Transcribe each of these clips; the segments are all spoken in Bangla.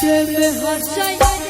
Prem হর্ষায়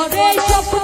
Só deixa pro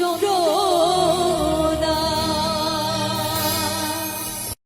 좀